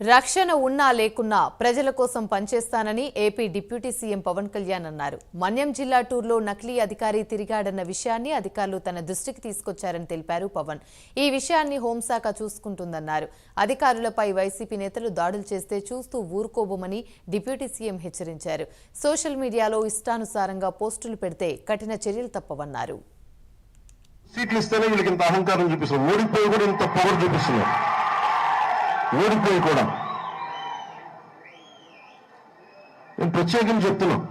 రక్షణ ఉన్నా లేకున్నా ప్రజల కోసం పనిచేస్తానని AP deputy CM Pawan Kalyan అన్నారు. మన్యం జిల్లా టూర్లో నకిలీ అధికారి తిరిగాడన్న విషయాన్ని అధికారులు తన దృష్టికి తీసుకొచ్చారని తెలిపారు పవన్. ఈ విషయాన్ని హోంశాఖ చూసుకుంటుందన్నారు. అధికారులపై వైసీపీ నేతలు దాడులు చేస్తే చూస్తూ ఊరుకోబోమని డిప్యూటీ సీఎం హెచ్చరించారు. సోషల్ మీడియాలో ఇష్టానుసారంగా పోస్టులు పెడితే కఠిన చర్యలు తప్పవన్నారు. సీట్లు ఇస్తేనే వీళ్ళకి ఇంత అహంకారం చూపిస్తున్నారు. ఓడిపోయి కూడా ఇంత పవర్ చూపిస్తున్నారు. ఓడిపోయి కూడా నేను ప్రత్యేకం చెప్తున్నాం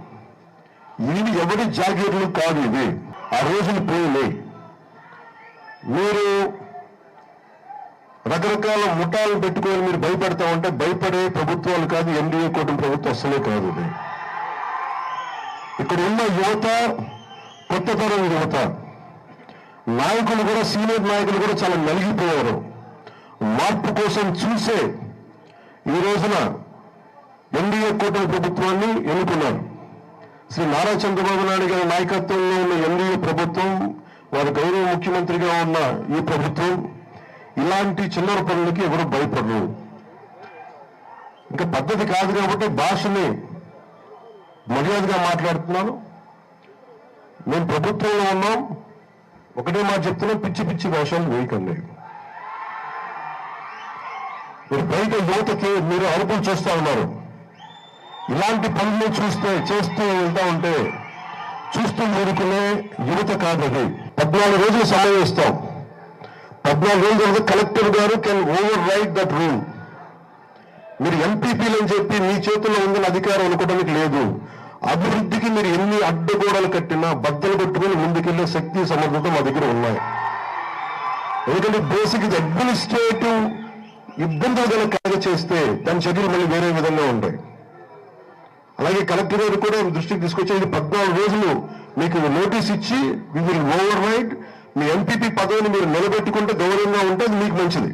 ఇవి ఎవరి జాకెట్లు కాదు ఇవి ఆ రోజులు పోయిలే. మీరు రకరకాల ముఠాలు పెట్టుకొని మీరు భయపడతా ఉంటే భయపడే ప్రభుత్వాలు కాదు ఎన్డీఏ కూటమి ప్రభుత్వం అసలే కాదు ఇది. ఇక్కడ ఉన్న యువత కొత్త తరం యువత నాయకులు కూడా సీనియర్ నాయకులు కూడా చాలా నలిగిపోయారు. మార్పు కోసం చూసే ఈ రోజున ఎన్డీఏ కూటమి ప్రభుత్వాన్ని ఎన్నుకున్నారు. శ్రీ నారా చంద్రబాబు నాయుడు గారి నాయకత్వంలో ఉన్న ఎన్డీఏ ప్రభుత్వం వారి గౌరవ ముఖ్యమంత్రిగా ఉన్న ఈ ప్రభుత్వం ఇలాంటి చిల్లర పనులకి ఎవరు భయపడరు. ఇంకా పద్ధతి కాదు కాబట్టి భాషని మర్యాదగా మాట్లాడుతున్నాను. మేము ప్రభుత్వంలో ఉన్నాం. ఒకటే మాట చెప్తున్నాం పిచ్చి పిచ్చి భాషలు వేయకండి. మీరు బయట యువతకి మీరు అరుపులు చూస్తూ ఉన్నారు. ఇలాంటి పనులు చూస్తే చేస్తూ వెళ్తా ఉంటే చూస్తూ ఊరుకునే యువత కాదు అది. పద్నాలుగు రోజులు సమయం ఇస్తాం. పద్నాలుగు రోజుల కలెక్టర్ గారు can overwrite that rule మీరు ఎంపీపీలు అని చెప్పి మీ చేతుల్లో ఉందని అధికారం అనుకోవడానికి లేదు. అభివృద్ధికి మీరు ఎన్ని అడ్డగోడలు కట్టినా బద్దలు కొట్టుకుని ముందుకెళ్ళే శక్తి సమర్థత మా దగ్గర ఉన్నాయి. ఎందుకంటే బేసిక్ ఇది అడ్మినిస్ట్రేటివ్ ఇబ్బందులు కనుక కలగ చేస్తే దాని చర్యలు మళ్ళీ వేరే విధంగా ఉంటాయి. అలాగే కలెక్టర్ గారు కూడా దృష్టికి తీసుకొచ్చి ఇది పద్నాలుగు రోజులు మీకు నోటీస్ ఇచ్చి వి విల్ ఓవర్ రైడ్ మీ ఎంపీపీ పదవిని మీరు నిలబెట్టుకుంటే గౌరవంగా ఉంటే అది మీకు మంచిది.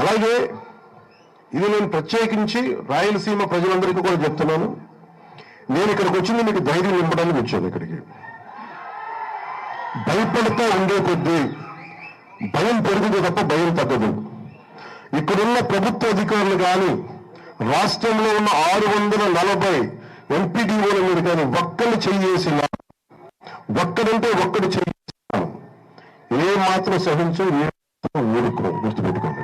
అలాగే ఇది నేను ప్రత్యేకించి రాయలసీమ ప్రజలందరికీ కూడా చెప్తున్నాను. నేను ఇక్కడికి వచ్చింది మీకు ధైర్యం నింపడానికి వచ్చాను ఇక్కడికి. భయపడతా ఉండే కొద్దీ భయం పెరుగుతుంది తప్ప భయం తగ్గదు. ఇక్కడున్న ప్రభుత్వ అధికారులు కానీ రాష్ట్రంలో ఉన్న ఆరు వందల నలభై ఎంపీడీఓల మీద కానీ ఒక్కరు చెయ్యేసిన ఒక్కడంటే ఒక్కడు చెయ్యేసిన ఏ మాత్రం సహించు ఏ మాత్రం ఊరుకో గుర్తుపెట్టుకోండి.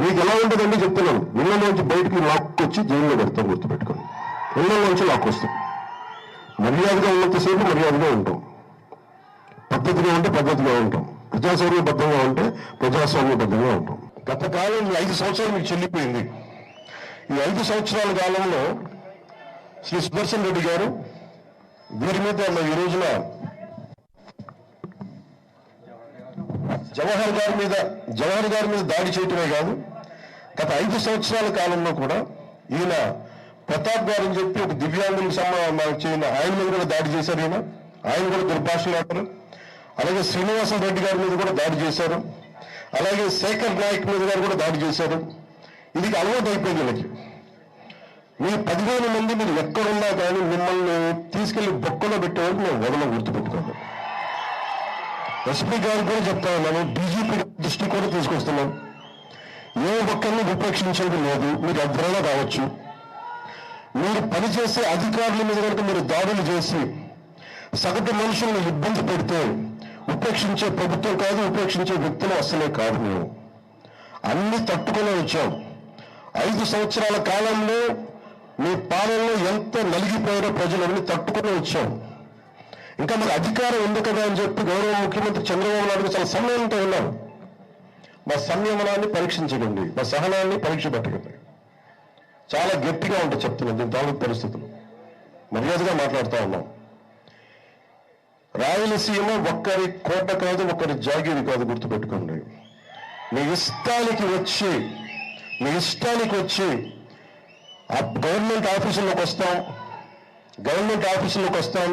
మీకు ఎలా ఉంటుందండి చెప్తున్నాను. నుంచి బయటికి లాక్కొచ్చి జైల్లో పెడతాం గుర్తుపెట్టుకోండి. ఇళ్ళలోంచి లాక్కొస్తాం. మర్యాదగా ఉన్నంతసేపు మర్యాదగా ఉంటాం. పద్ధతిగా ఉంటే పద్ధతిగా ఉంటాం. ప్రజాస్వామ్యబద్ధంగా ఉంటే ప్రజాస్వామ్యబద్ధంగా ఉంటాం. గత కాలంలో ఐదు సంవత్సరాలు మీకు చెల్లిపోయింది. ఈ ఐదు సంవత్సరాల కాలంలో శ్రీ సుదర్శన్ రెడ్డి గారు వీరి మీద ఈ రోజున జవహర్ గారి మీద జవహర్ గారి మీద దాడి చేయటమే కాదు గత ఐదు సంవత్సరాల కాలంలో కూడా ఈయన ప్రతాప్ గారు అని చెప్పి ఒక దివ్యాంగులకు సంబంధించిన ఆయన మీద కూడా దాడి చేశారు ఈయన. ఆయన కూడా దుర్భాషలాడతారు అలాగే శ్రీనివాస రెడ్డి గారి మీద కూడా దాడి చేశారు. అలాగే శేఖర్ నాయక్ మీద గారు కూడా దాడి చేశారు. ఇది అలవాటు అయిపోయింది వీళ్ళకి. మీ పదివేల మంది మీరు ఎక్కడున్నా కానీ మిమ్మల్ని తీసుకెళ్ళి బొక్కలో పెట్టేవాళ్ళు మేము వదల గుర్తుపెట్టుకోండి ఎస్పీ గారు కూడా చెప్తా ఉన్నాను బీజేపీ దృష్టి కూడా తీసుకొస్తున్నాం. ఏ ఒక్కరిని ఉపేక్షించేది లేదు మీరు ఎవరైనా కావచ్చు. మీరు పనిచేసే అధికారుల మీద కనుక మీరు దాడులు చేసి సగటు మనుషులను ఇబ్బంది పెడితే ఉపేక్షించే ప్రభుత్వం కాదు ఉపేక్షించే వ్యక్తులు అసలే కాదు మేము. అన్ని తట్టుకునే వచ్చాం. ఐదు సంవత్సరాల కాలంలో మీ పాలనలో ఎంత నలిగిపోయారో ప్రజలు అన్ని తట్టుకుని వచ్చాం. ఇంకా మరి అధికారం ఉంది కదా అని చెప్పి గౌరవ ముఖ్యమంత్రి చంద్రబాబు నాయుడు చాలా సమయంతో ఉన్నాం మా సంయమనాన్ని పరీక్షించకండి మా సహనాన్ని పరీక్ష పెట్టకండి. చాలా గట్టిగా ఉంటుంది చెప్తున్నాను దీని తాలూకు పరిస్థితులు. మర్యాదగా మాట్లాడుతూ ఉన్నాం. రాయలసీమ ఒక్కరి కోట కాదు ఒక్కరి జాగీరి కాదు గుర్తుపెట్టుకోండి. మీ ఇష్టానికి వచ్చి మీ ఇష్టానికి వచ్చి ఆ గవర్నమెంట్ ఆఫీసుల్లోకి వస్తాం గవర్నమెంట్ ఆఫీసుల్లోకి వస్తాం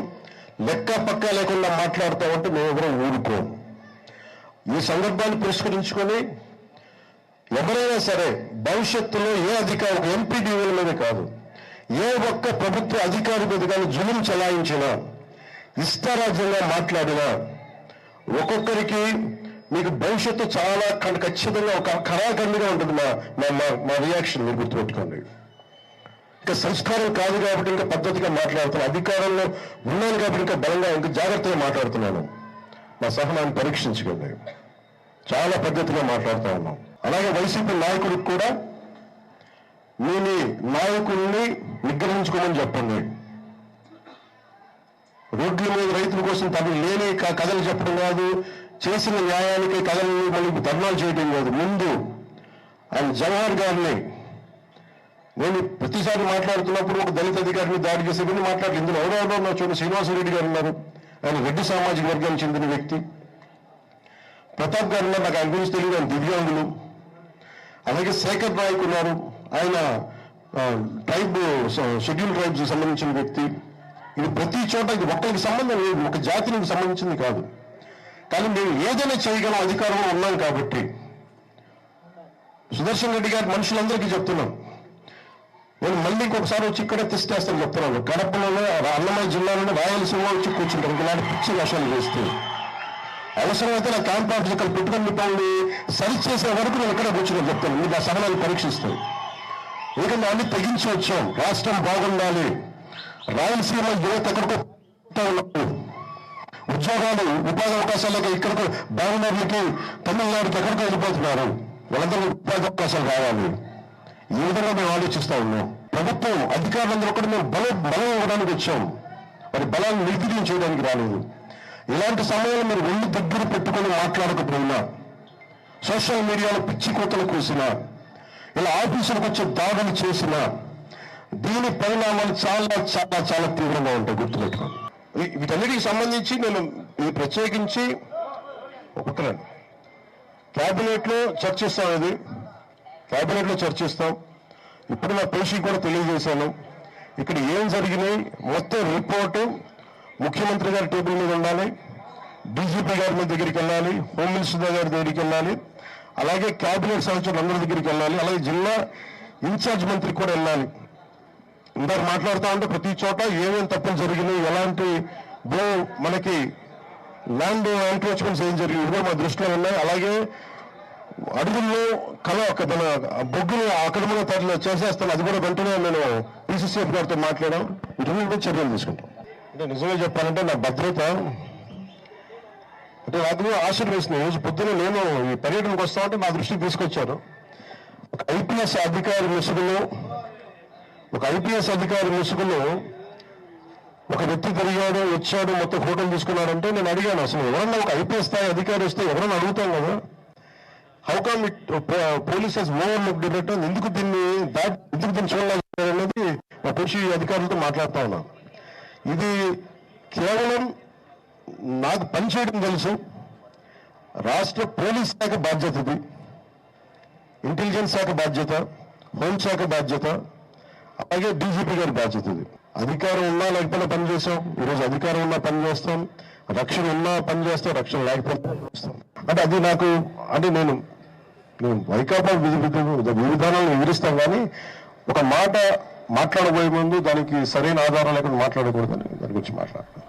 లెక్క పక్క లేకుండా మాట్లాడుతూ ఉంటే మేము ఎవరో ఊరుకోం ఈ సందర్భాన్ని పురస్కరించుకొని ఎవరైనా సరే భవిష్యత్తులో ఏ అధికారి ఎంపీడీఓల మీద కాదు ఏ ఒక్క ప్రభుత్వ అధికారి మీద కానీ జులుం చలాయించినా ఇష్టారాజ్యంగా మాట్లాడినా ఒక్కొక్కరికి మీకు భవిష్యత్తు చాలా ఖ- ఖచ్చితంగా ఒక కళాఖండిగా ఉంటుంది మా మా- మా రియాక్షన్ మీరు గుర్తుపెట్టుకోండి. ఇంకా సంస్కారం కాదు కాబట్టి ఇంకా పద్ధతిగా మాట్లాడుతున్నాను అధికారంలో ఉన్నాను కాబట్టి ఇంకా బలంగా ఇంకా జాగ్రత్తగా మాట్లాడుతున్నాను. మా సహనాన్ని పరీక్షించుకోండి. చాలా పద్ధతిగా మాట్లాడుతూ ఉన్నాం. అలాగే వైసీపీ నాయకుడికి కూడా మీ నాయకుల్ని నిగ్రహించుకోమని చెప్పండి. రోడ్ల మీద రైతుల కోసం తమ లేని కథలు చెప్పడం కాదు చేసిన న్యాయానికి కథలు మళ్ళీ ధర్నాలు చేయడం కాదు. ముందు ఆయన జవహర్ గారిని నేను ప్రతిసారి మాట్లాడుతున్నప్పుడు ఒక దళిత అధికారిని దాడి చేసే గురించి మాట్లాడలేదు. ఇందులో ఎవరెవరో ఉన్నారు చూడండి. శ్రీనివాసరెడ్డి గారు ఉన్నారు. ఆయన రెడ్డి సామాజిక వర్గానికి చెందిన వ్యక్తి. ప్రతాప్ గారు ఉన్నారు. నాకు ఆయన గురించి తెలియదు. ఆయన దివ్యాంగులు. అలాగే శేఖర్ నాయక్ ఉన్నారు. ఆయన ట్రైబ్ షెడ్యూల్ ట్రైబ్స్ సంబంధించిన వ్యక్తి. ఇది ప్రతి చోట ఇది ఒక్కరికి సంబంధం లేదు. ఒక జాతికి సంబంధించింది కాదు. కానీ మేము ఏదైనా చేయగలం అధికారంలో ఉన్నాం కాబట్టి. సుదర్శన్ రెడ్డి గారి మనుషులందరికీ చెప్తున్నాం. నేను మళ్ళీ ఇంకొకసారి వచ్చి ఇక్కడే తెస్తేస్తాను చెప్తున్నాను. కడపలోనే అన్నమయ్య జిల్లాలోనే రాయలసీమ వచ్చి కూర్చుంటారు. ఇలాంటి పిచ్చి వేషాలు వేస్తే అవసరమైతే నా క్యాంప్ ఆఫీస్ ఇక్కడ పెట్టుకొని పోండి సరి చేసే వరకు నేను ఇక్కడ కూర్చున్నాను చెప్తాను. మీకు ఆ సహనాన్ని పరీక్షిస్తాను ఎందుకంటే అన్ని తెగించి వచ్చాం. రాష్ట్రం బాగుండాలి. రాయలసీమ యువత ఎక్కడికో ఉద్యోగాలు ఉపాధి అవకాశాలకి ఇక్కడికి బెంగళూరుకి తమిళనాడుకి ఎక్కడికి వెళ్ళిపోతున్నారు. వాళ్ళందరూ ఉపాధి అవకాశాలు రావాలి. ఈ విధంగా మేము ఆలోచిస్తా ఉన్నాం. ప్రభుత్వం అధికారులందరూ కూడా మేము బలం బలం ఇవ్వడానికి వచ్చాం. మరి బలాన్ని నిర్వీర్యం చేయడానికి రాలేదు. ఇలాంటి సమయంలో మీరు ఒళ్ళు దగ్గర పెట్టుకొని మాట్లాడకపోయినా సోషల్ మీడియాలో పిచ్చి కోతలు కూసినా ఇలా ఆఫీసులకు వచ్చే దాడులు చేసినా దీని పరిణామాలు చాలా చాలా చాలా తీవ్రంగా ఉంటాయి గుర్తుపెట్టుకోండి వీటన్నిటికి సంబంధించి నేను ఇది ప్రత్యేకించి ఒకటే క్యాబినెట్లో చర్చిస్తాం ఇది. క్యాబినెట్లో చర్చిస్తాం. ఇప్పుడు నా పేషీ కూడా తెలియజేశాను. ఇక్కడ ఏం జరిగినాయి? మొత్తం రిపోర్టు ముఖ్యమంత్రి గారి టేబుల్ మీద ఉండాలి. డీజీపీ గారి మీద దగ్గరికి వెళ్ళాలి. హోమ్ మినిస్టర్ గారి దగ్గరికి వెళ్ళాలి. అలాగే క్యాబినెట్ సదస్సులు అందరి దగ్గరికి వెళ్ళాలి. అలాగే జిల్లా ఇన్ఛార్జ్ మంత్రి కూడా వెళ్ళాలి. ఇందాక మాట్లాడుతూ ఉంటే ప్రతి చోట ఏమేమి తప్పులు జరిగినాయి ఎలాంటి భూ మనకి ల్యాండ్ ఎంక్రోచ్మెంట్స్ ఏం జరిగింది ఇవి కూడా మా దృష్టిలో ఉన్నాయి. అలాగే అడుగుల్లో కళ ఒక మన బొగ్గులు అక్రమంగా తరలి చేసేస్తాను అది కూడా వెంటనే నేను పీసీసీఎఫ్ గారితో మాట్లాడాం. వీటి చర్యలు తీసుకుంటాం. అంటే నిజంగా చెప్పాలంటే నా భద్రత అంటే రాత్రి ఆశీర్వేసిన ఆశలు రోజు పొద్దున నేను ఈ పర్యటనకు వస్తామంటే మా దృష్టికి తీసుకొచ్చారు. ఒక ఐపీఎస్ అధికారి మిషన్లో ఒక ఐపీఎస్ అధికారి ముసుగులో ఒక వ్యక్తి తిరిగాడు వచ్చాడు మొత్తం ఫోటోలు తీసుకున్నాడంటే నేను అడిగాను అసలు ఎవరన్నా ఒక ఐపీఎస్ స్థాయి అధికారి వస్తే ఎవరన్నా అడుగుతాం కదా? How come it polices overlook ఎందుకు దీన్ని ఎందుకు దీన్ని చూడలేదు అనేది మా పోలీసు అధికారులతో మాట్లాడుతా ఉన్నాను ఇది కేవలం నాకు పనిచేయడం తెలుసు. రాష్ట్ర పోలీస్ శాఖ బాధ్యత ఇది. ఇంటెలిజెన్స్ శాఖ బాధ్యత హోంశాఖ బాధ్యత. అలాగే డీజీపీ గారి బాధ్యత ఇది. అధికారం ఉన్నా లేకపోతే పనిచేసాం ఈరోజు అధికారం ఉన్నా పని చేస్తాం. రక్షణ ఉన్నా పని చేస్తాం. రక్షణ లేకపోతే అంటే అది నాకు అంటే నేను నేను వైకాపా విధానాలను వివరిస్తాం కానీ ఒక మాట మాట్లాడబోయే ముందు దానికి సరైన ఆధారం లేకుండా మాట్లాడకూడదని దాని గురించి మాట్లాడతాను